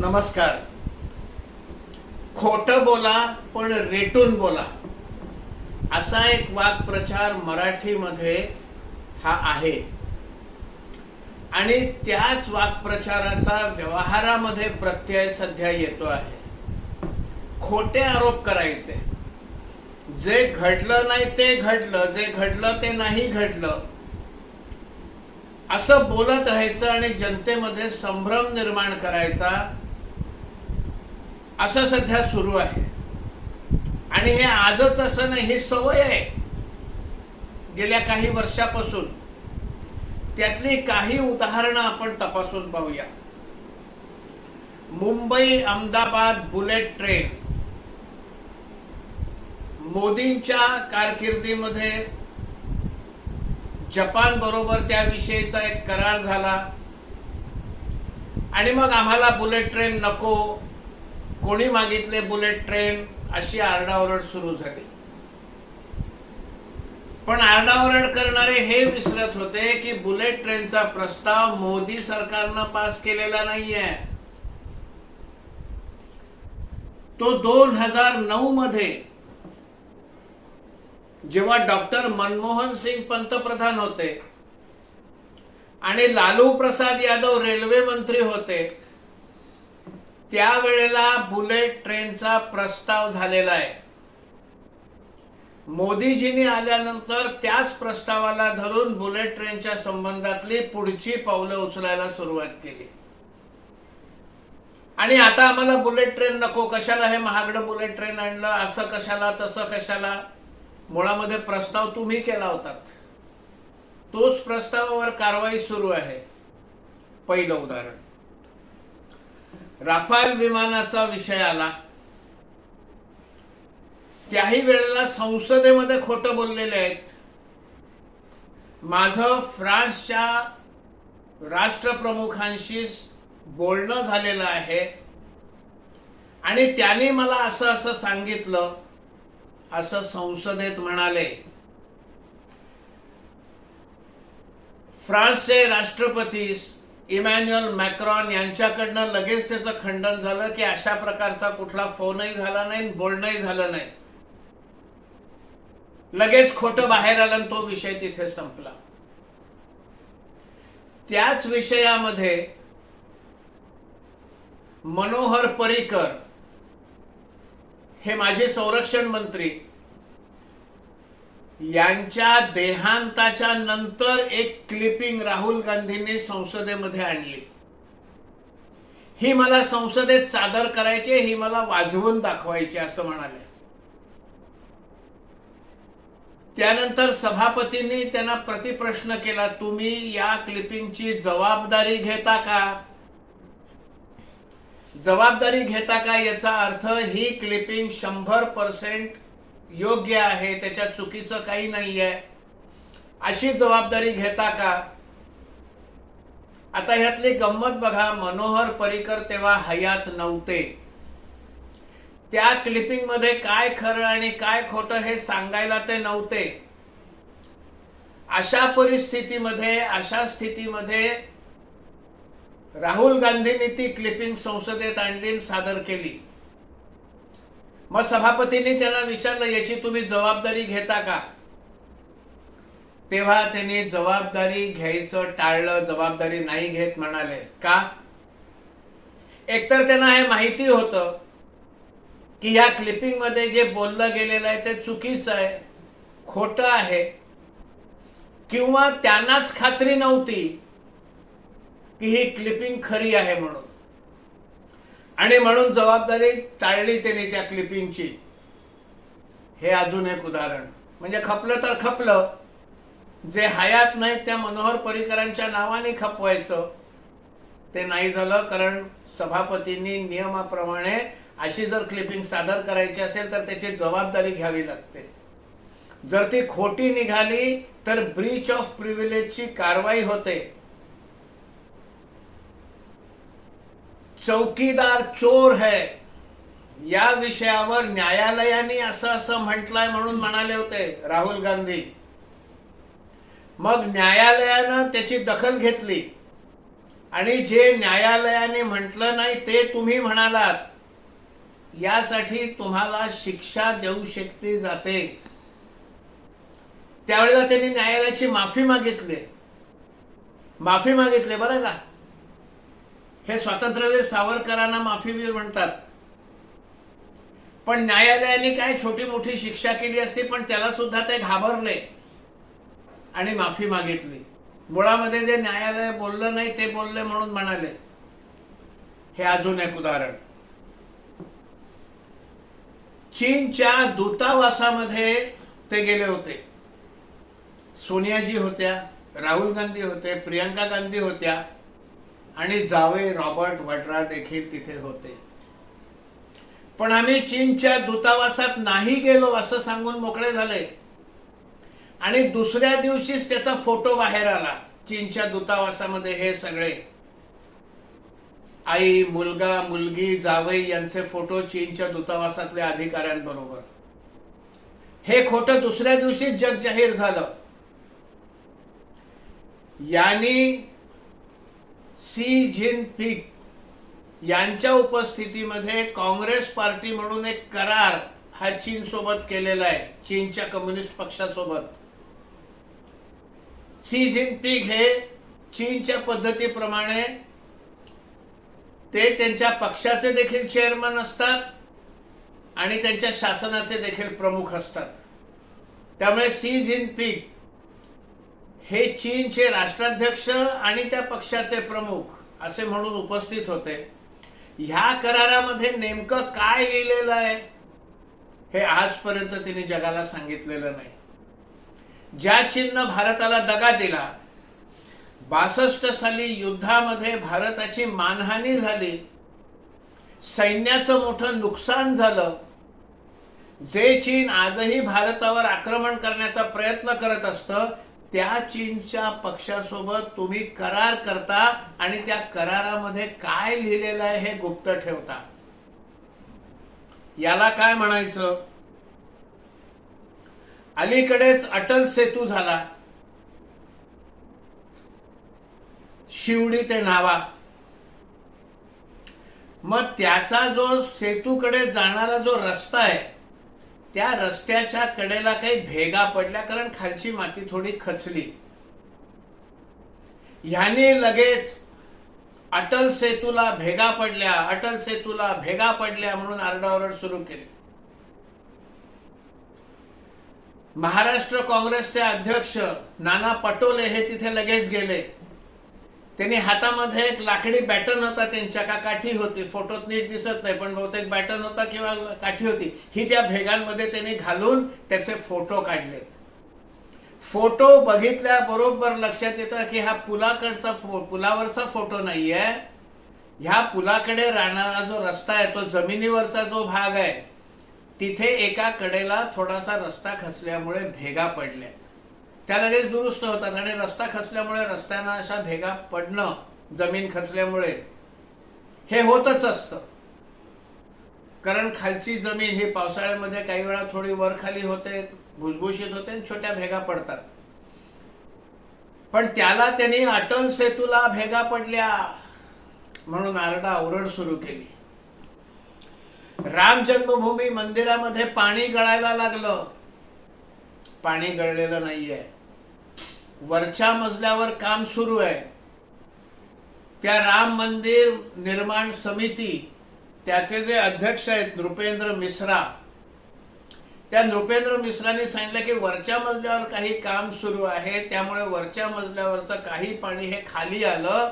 नमस्कार. खोट बोला पण रेटून बोला. असा एक वाक्प्रचार मराठीमध्ये हा आहे. आणि त्याच वाक्प्रचाराचा व्यवहारामध्ये प्रत्यय सध्या येतो आहे. खोटे आरोप करायचे. जे घडलं नाही ते घडलं जे घडलं ते नाही घडलं. असं बोलत राहायचं आणि जनतेमध्ये संभ्रम निर्माण करायचा असं सध्या सुरू आहे. आणि हे आजच असं नाही ही सवय आहे. गेल्या काही वर्षापासून. त्यातली काही उदाहरणं आपण तपासून पाहूया. Mumbai Ahmedabad bullet train. मोदींच्या कारकिर्दीमध्ये जपान बरोबर त्याविषयीचा एक करार झाला. आणि मग आम्हाला बुलेट ट्रेन नको. कोणी मागितले बुलेट ट्रेन अशी आरडाओरड सुरू झाली. पण आरडाओरड करणारे हे विसरत होते की बुलेट ट्रेनचा प्रस्ताव मोदी सरकारनं पास केलेला नाहीये. तो दोन हजार नऊ मध्ये जेव्हा डॉक्टर मनमोहन सिंग पंतप्रधान होते आणि लालू प्रसाद यादव रेल्वे मंत्री होते त्यावेळेला बुलेट ट्रेनचा प्रस्ताव झालेला आहे. मोदीजींनी आल्यानंतर त्याच प्रस्तावाला धरून बुलेट ट्रेनच्या संबंधातली पुढची पावलं उचलायला सुरुवात केली. आणि आता आम्हाला बुलेट ट्रेन नको. कशाला हे महागडं बुलेट ट्रेन आणलं? असं कशाला तसं कशाला? मुळामध्ये प्रस्ताव तुम्ही केला होतात तोच प्रस्तावावर कारवाई सुरू आहे. पहिलं उदाहरण. राफाल विमानाचा विषय आला. त्याही वेळेला संसदेमध्ये खोटं बोललेले आहेत. माझं फ्रान्सच्या राष्ट्रप्रमुखांशी बोलणं झालेलं आहे. आणि त्यांनी मला असं असं सांगितलं असं संसदेत म्हणाले. फ्रान्सचे राष्ट्रपती इमॅन्युअल मॅक्रॉन यांच्याकडनं लगेच त्याचं खंडन झालं की अशा प्रकारचा कुठला फोनही झाला नाही बोलणंही झालं नाही. लगेच खोटं बाहेर आलं तो विषय तिथे संपला. त्याच विषयामध्ये मनोहर पर्रिकर हे माझे संरक्षण मंत्री यांच्या देहांताच्या नंतर एक क्लिपिंग राहुल गांधींनी संसदेमध्ये आणली. ही मला संसदेत सादर करायची ही मला वाजवून दाखवायची असं म्हणाले. त्यानंतर सभापतींनी त्यांना प्रतिप्रश्न केला तुम्ही या क्लिपिंगची जबाबदारी घेता का? जबाबदारी घेता का याचा अर्थ ही क्लिपिंग शंभर पर्सेंट योग्य आहे त्याच्यात चुकीचं काही नाही आहे अशी जबाबदारी घेता का? आता ह्यातली गंमत बघा मनोहर पर्रिकर तेव्हा हयात नव्हते. त्या क्लिपिंगमध्ये काय खरं आणि काय खोटं हे सांगायला ते नव्हते. अशा परिस्थितीमध्ये अशा स्थितीमध्ये राहुल गांधींनी ती क्लिपिंग संसदेत आणली सादर केली. मग सभापतींनी त्याला विचारलं याची तुम्ही जबाबदारी घेता का? तेव्हा त्यांनी जबाबदारी घ्यायचं टाळलं जबाबदारी नाही घेत म्हणाले. का? एकतर त्यांना हे माहिती होतं की या क्लिपिंगमध्ये जे बोललं गेलेलं आहे ते चुकीचं आहे खोटं आहे किंवा त्यांनाच खात्री नव्हती की ही क्लिपिंग खरी आहे म्हणून. आणि म्हणून जबाबदारी टाळली त्यांनी त्या क्लिपिंगची हे अजून एक उदाहरण. म्हणजे खपलं तर खपलं. जे हयात नाही त्या मनोहर पर्रिकरांच्या नावाने खपवायचं. ते नाही झालं कारण सभापतींनी नियमाप्रमाणे अशी जर क्लिपिंग सादर करायची असेल तर त्याची जबाबदारी घ्यावी लागते. जर ती खोटी निघाली तर ब्रीच ऑफ प्रिव्हिलेजची कारवाई होते. चौकीदार चोर है. या विषयावर न्यायालयाने असं असं म्हटलंय म्हणून म्हणाले होते राहुल गांधी. मग न्यायालयानं त्याची दखल घेतली. आणि जे न्यायालयाने म्हटलं नाही ते तुम्ही म्हणालात. यासाठी तुम्हाला शिक्षा देऊ शकली जाते. त्यावेळेला त्यांनी न्यायालयाची माफी मागितली. माफी मागितली बरं का? हे स्वातंत्र्यवीर सावरकरांना माफीवीर म्हणतात. पण न्यायालयाने काय छोटी मोठी शिक्षा केली असती पण त्याला सुद्धा ते घाबरले आणि माफी मागितली. मुळामध्ये जे न्यायालय बोललं नाही ते बोलले म्हणून म्हणाले. हे अजून एक उदाहरण. चीनच्या दूतावासामध्ये ते गेले होते. सोनियाजी होत्या राहुल गांधी होते प्रियंका गांधी होत्या आणि जावे रॉबर्ट वड्रा देखील तिथे होते. पण आम्ही चीनच्या दूतावासात नाही गेलो असं सांगून मोकळे झाले. आणि दुसऱ्या दिवशीच त्याचा फोटो बाहेर आला चीनच्या दूतावासामध्ये हे सगळे. आई मुलगा मुलगी जावई यांचे फोटो चीनच्या दूतावासातल्या अधिकाऱ्यांबरोबर. हे खोटं दुसऱ्या दिवशीच जग जाहीर झालं. यांनी सी जिनपिंग यांच्या उपस्थितीमध्ये काँग्रेस पार्टी म्हणून एक करार हा चीन सोबत केलेला आहे चीनच्या कम्युनिस्ट पक्षासोबत. सी जिनपिंग हे चीनच्या पद्धतीप्रमाणे ते त्यांच्या पक्षाचे देखील चेअरमन असतात आणि त्यांच्या शासनाचे देखील प्रमुख असतात. त्यामुळे सी जिनपिंग हे चीनचे राष्ट्राध्यक्ष आणि त्या पक्षाचे प्रमुख असे म्हणून उपस्थित होते. ह्या करारामध्ये नेमकं काय लिहिलेलं आहे हे आजपर्यंत तिने जगाला सांगितलेलं नाही. ज्या चीननं भारताला दगा दिला बासष्ट साली युद्धामध्ये भारताची मानहानी झाली सैन्याचं मोठं नुकसान झालं जे चीन आजही भारतावर आक्रमण करण्याचा प्रयत्न करत असतं त्या चीनच्या पक्षासोबत तुम्ही करार करता आणि त्या करारामध्ये काय लिहिलेलं आहे हे गुप्त ठेवता. याला काय म्हणायचं? अलीकडेच अटल सेतू झाला. शिवडी ते नावा. मग त्याचा जो सेतूकडे जाणारा जो रस्ता आहे त्या रस्त्याच्या कडेला काही भेगा पडल्या कारण खालची माती थोडी खचली. ह्याने लगेच अटल सेतूला भेगा पडल्या अटल सेतूला भेगा पडल्या म्हणून आरडाओरड सुरू केली. महाराष्ट्र काँग्रेसचे अध्यक्ष नाना पटोले हे तिथे लगेच गेले. त्यांनी हातामध्ये एक लाकडी बॅटन होता त्यांच्या का काठी होती. फोटोत नीट दिसत नाही पण बहुतेक बॅटन होता किंवा काठी होती. ही त्या भेगांमध्ये त्यांनी घालून त्याचे फोटो काढले. फोटो बघितल्याबरोबर लक्षात येतं की हा पुलाकडचा फो पुलावरचा फोटो नाही आहे ह्या पुलाकडे राहणारा जो रस्ता आहे तो जमिनीवरचा जो भाग आहे तिथे एका कडेला थोडासा रस्ता खचल्यामुळे भेगा पडल्या त्या लगेच दुरुस्त होतात. आणि रस्ता खचल्यामुळे रस्त्यांना अशा भेगा पडणं जमीन खचल्यामुळे हे होतच असतं. कारण खालची जमीन ही पावसाळ्यामध्ये काही वेळा थोडी वर खाली होते भुसभुशीत होते आणि छोट्या भेगा पडतात. पण त्याला त्यांनी अटल सेतूला भेगा पडल्या म्हणून आरडा ओरड सुरू केली. राम जन्मभूमी मंदिरामध्ये पाणी गळायला लागलं. पाणी गळलेलं नाहीये. वरच्या मजल्यावर काम सुरू आहे. त्या राम मंदिर निर्माण समिती त्याचे जे अध्यक्ष आहेत नृपेंद्र मिश्रा त्या नृपेंद्र मिश्राने सांगितलं की वरच्या मजल्यावर काही काम सुरू आहे त्यामुळे वरच्या मजल्यावरचं काही पाणी हे खाली आलं.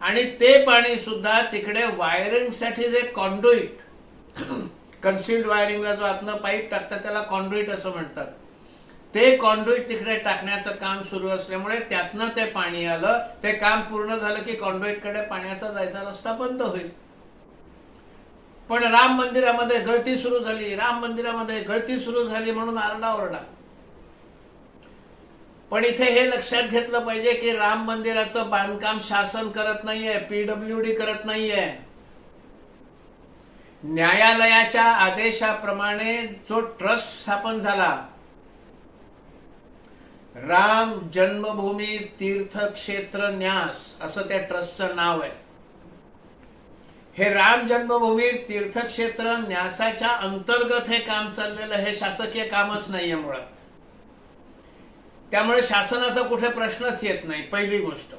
आणि ते पाणी सुद्धा तिकडे वायरिंगसाठी जे कॉन्ड्रुईट कन्सिल्ड वायरिंगला जो आतनं पाईप टाकतात त्याला कॉन्ड्रुईट असं म्हणतात. ते कॉन्ड्रुईट तिकडे टाकण्याचं काम सुरू असल्यामुळे त्यातनं ते पाणी आलं. ते काम पूर्ण झालं की कॉन्ड्रुईटकडे पाण्याचा जायचा रस्ता बंद होईल. पण राम मंदिरामध्ये गळती सुरू झाली. राम मंदिरामध्ये गळती सुरू झाली म्हणून आरडाओरडा पण इथे हे लक्षात घेतलं पाहिजे की राम मंदिराचं बांधकाम शासन करत नाहीये पीडब्ल्यू डी करत नाहीये. न्यायालयाच्या आदेशाप्रमाणे जो ट्रस्ट स्थापन झाला राम जन्मभूमी तीर्थक्षेत्र न्यास असं त्या ट्रस्टचं नाव आहे. हे राम जन्मभूमी तीर्थक्षेत्र न्यासाच्या अंतर्गत हे काम चाललेलं हे शासकीय कामच नाहीये मुळात. त्यामुळे शासनाचा कुठे प्रश्नच येत नाही पहिली गोष्ट.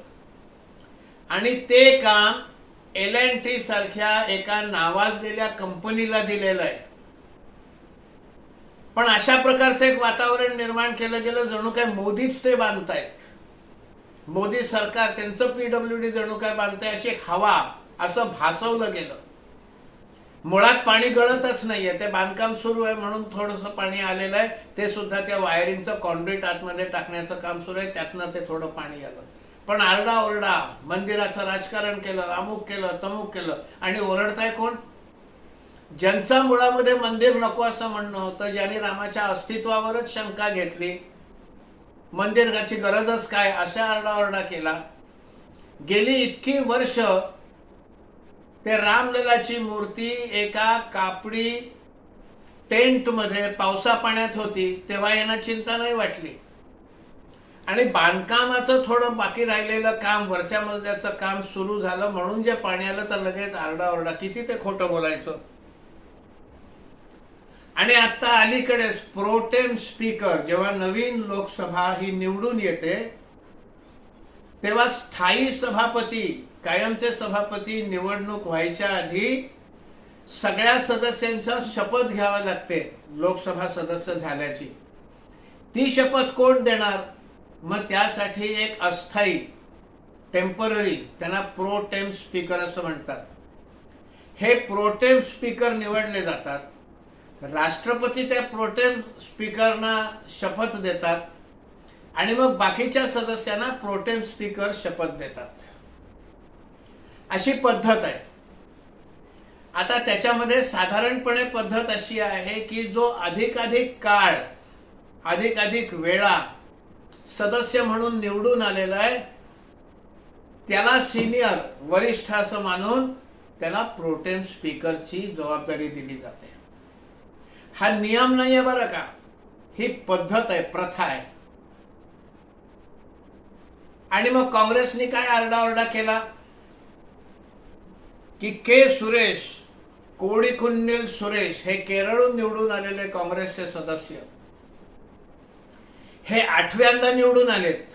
आणि ते काम एल अँड टी सारख्या एका नावाजलेल्या कंपनीला दिलेलं आहे. पण अशा प्रकारचं एक वातावरण निर्माण केलं गेलं जणू काय मोदीच ते बांधतायत. मोदी सरकार त्यांचं पीडब्ल्यू डी जणू काय बांधताय अशी एक हवा असं भासवलं गेलं. मुळात पाणी गळतच नाहीये ते बांधकाम सुरू आहे म्हणून थोडंसं पाणी आलेलं आहे ते सुद्धा त्या वायरिंगचं कॉन्क्रीट आतमध्ये टाकण्याचं काम सुरू आहे त्यातनं ते थोडं पाणी आलं. पण आरडा ओरडा मंदिराचं राजकारण केलं अमुक केलं तमुक केलं आणि ओरडताय कोण? ज्यांचा मुळामध्ये मंदिर नको असं म्हणणं होतं ज्यांनी रामाच्या अस्तित्वावरच शंका घेतली मंदिराची गरजच काय अशा आरडाओरडा केला. गेली इतकी वर्ष ते रामललाची मूर्ती एका कापडी टेंटमध्ये पावसा पाण्यात होती तेव्हा यांना चिंता नाही वाटली. आणि बांधकामाचं थोडं बाकी राहिलेलं काम वर्षामधल्याचं काम सुरू झालं म्हणून जे पाणी आलं तर लगेच आरडाओरडा. किती ते खोटं बोलायचं? आणि आता अलीकडेच प्रोटेम स्पीकर जेव्हा नवीन लोकसभा ही निवडून येते तेव्हा स्थायी सभापती कायमचे सभापती निवडणूक व्हायच्या आधी सगळ्या सदस्यांचा शपथ घ्यावा लागते लोकसभा सदस्य झाल्याची. ती शपथ कोण देणार? मग त्यासाठी एक अस्थायी टेंपररी त्यांना प्रोटेम स्पीकर असं म्हणतात. हे प्रोटेम स्पीकर निवडले जातात. राष्ट्रपती त्या प्रोटेम स्पीकरना शपथ देतात आणि मग बाकीच्या सदस्यांना प्रोटेम स्पीकर शपथ देतात. अशी पद्धत आहे. आता त्याच्यामध्ये साधारणपणे पद्धत अशी आहे की जो अधिकाधिक काळ अधिकाधिक वेळा सदस्य म्हणून निवडून आलेला आहे त्याला सिनियर वरिष्ठ असं मानून त्याला प्रोटेम स्पीकरची जबाबदारी दिली जाते. हा नियम नाहीये बरं का. ही पद्धत आहे प्रथा आहे. आणि मग काँग्रेसने काय आरडाओरडा केला? की के सुरेश कोडीकुंडील सुरेश हे केरळहून निवडून आलेले काँग्रेसचे सदस्य. हे आठव्यांदा निवडून आलेत.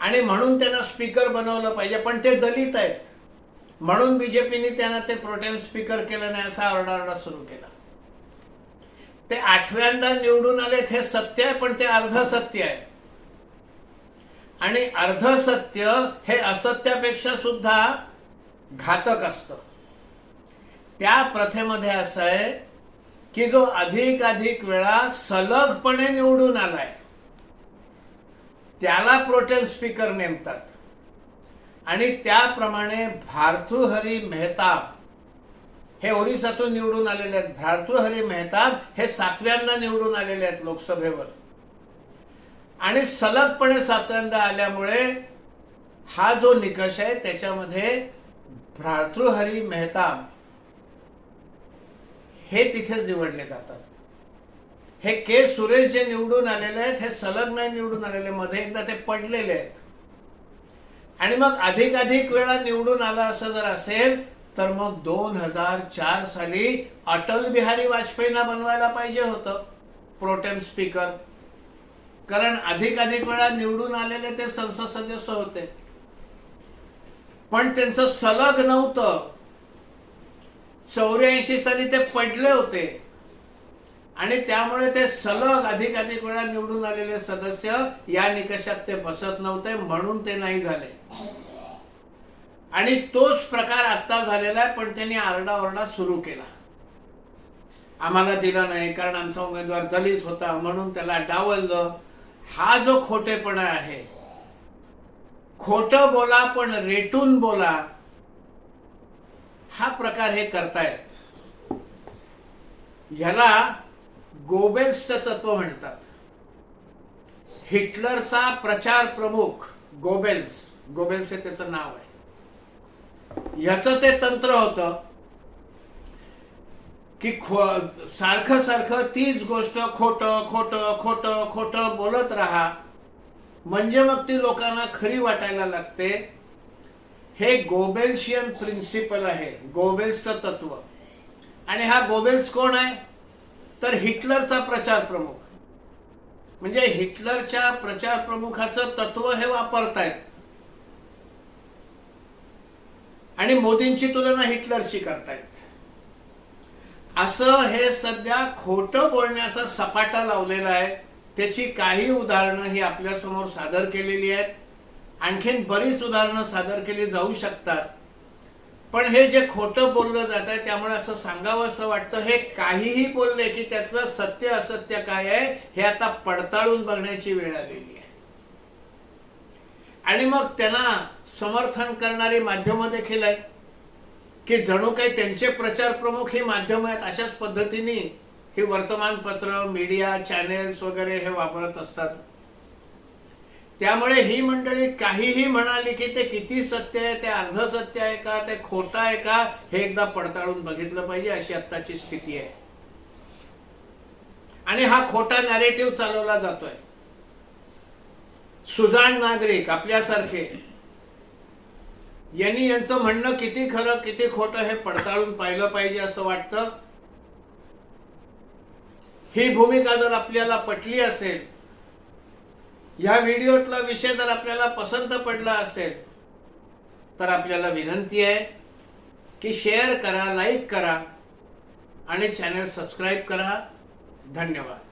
आणि म्हणून त्यांना स्पीकर बनवलं पाहिजे पण ते दलित आहेत. म्हणून बीजेपीने त्यांना ते प्रोटेम स्पीकर केलं नाही असा आरडाओरडा सुरू केला. ते आठव्यांदा निवडून आलेत हे सत्य आहे पण ते अर्ध सत्य आहे. आणि अर्ध सत्य हे असत्यापेक्षा सुद्धा घातक असतं. त्या प्रथेमध्ये असं आहे की जो अधिक अधिक वेळा सलगपणे निवडून आलाय त्याला प्रोटेम स्पीकर नेमतात. आणि त्याप्रमाणे भारतुहरी मेहताब हे ओरिसातून निवडून आलेले आहेत. भ्रातृहरी मेहताब हे सातव्यांदा निवडून आलेले आहेत लोकसभेवर. आणि सलगपणे सातव्यांदा आल्यामुळे हा जो निकष आहे त्याच्यामध्ये भ्रातृहरी मेहताब हे तिथेच निवडले जातात. हे के सुरेश जे निवडून आलेले आहेत हे सलग नाही निवडून आलेले मध्ये एकदा ते पडलेले आहेत. आणि मग अधिक अधिक वेळा निवडून आला असं जर असेल तर मग दोन हजार चार साली अटल बिहारी वाजपेयींना बनवायला पाहिजे होतं प्रोटेम स्पीकर. कारण अधिक अधिक वेळा निवडून आलेले ते संसद सदस्य होते. पण त्यांचं सलग नव्हतं. चौऱ्याऐंशी साली ते पडले होते. आणि त्यामुळे ते सलग अधिक अधिक वेळा निवडून आलेले सदस्य या निकषात ते बसत नव्हते म्हणून ते नाही झाले. आणि तोच प्रकार आता झालेला आहे पण त्यांनी आरडाओरडा सुरू केला. आम्हाला दिला नाही कारण आमचा उमेदवार दलित होता म्हणून त्याला डावललं. हा जो खोटेपणा आहे खोट बोला पण रेटून बोला हा प्रकार हे करतायत. ह्याला गोबेल्सचं तत्व म्हणतात. हिटलरचा प्रचार प्रमुख गोबेल्स गोबेल्स हे त्याचं नाव आहे. ह्याचं ते तंत्र होतं की खो सारखं सारखं तीच गोष्ट खोटं खोटं खोटं खोटं बोलत राहा. म्हणजे मग ती लोकांना खरी वाटायला लागते. हे गोबेल्शियन प्रिन्सिपल आहे. गोबेल्सचं तत्व. आणि हा गोबेल्स कोण आहे? तर हिटलरचा प्रचार प्रमुख. म्हणजे हिटलरच्या प्रचार प्रमुखाचं तत्व हे वापरतायत. आणि मोदींची तुलना हिटलरशी करतायत. असं हे सध्या खोटं बोलण्याचा सपाटा लावलेला आहे. त्याची काही उदाहरणं ही आपल्यासमोर सादर केलेली आहेत. आणखीन बरीच उदाहरणं सादर केली जाऊ शकतात. पण हे जे खोटं बोललं जात आहे त्यामुळे असं सांगावं असं वाटतं. हे काहीही बोलले की त्यातलं सत्य असत्य काय आहे हे आता पडताळून बघण्याची वेळ आलेली आहे. आणि मग त्यांना समर्थन करणारी माध्यमं देखील आहेत. की जणू काही त्यांचे प्रचार प्रमुख ही माध्यम आहेत अशाच पद्धतीने हे वर्तमानपत्र मीडिया चॅनेल्स वगैरे हे वापरत असतात. त्यामुळे ही मंडळी काहीही म्हणाली की ते किती सत्य आहे ते अर्ध सत्य आहे का ते खोटं आहे का हे एकदा पडताळून बघितलं पाहिजे अशी आत्ताची स्थिती आहे. आणि हा खोटा नॅरेटिव्ह चालवला जातोय. सुजाण नागरिक आपल्यासारखे. यांनी यांचं म्हणणं किती खरं किती खोटं हे पडताळून पाहिलं पाहिजे असं वाटतं? ही भूमिका जर आपल्याला पटली असेल ह्या व्हिडिओतला विषय जर आपल्याला पसंत पडला असेल तर आपल्याला विनंती आहे की शेअर करा लाईक करा आणि चॅनल सबस्क्राईब करा. धन्यवाद.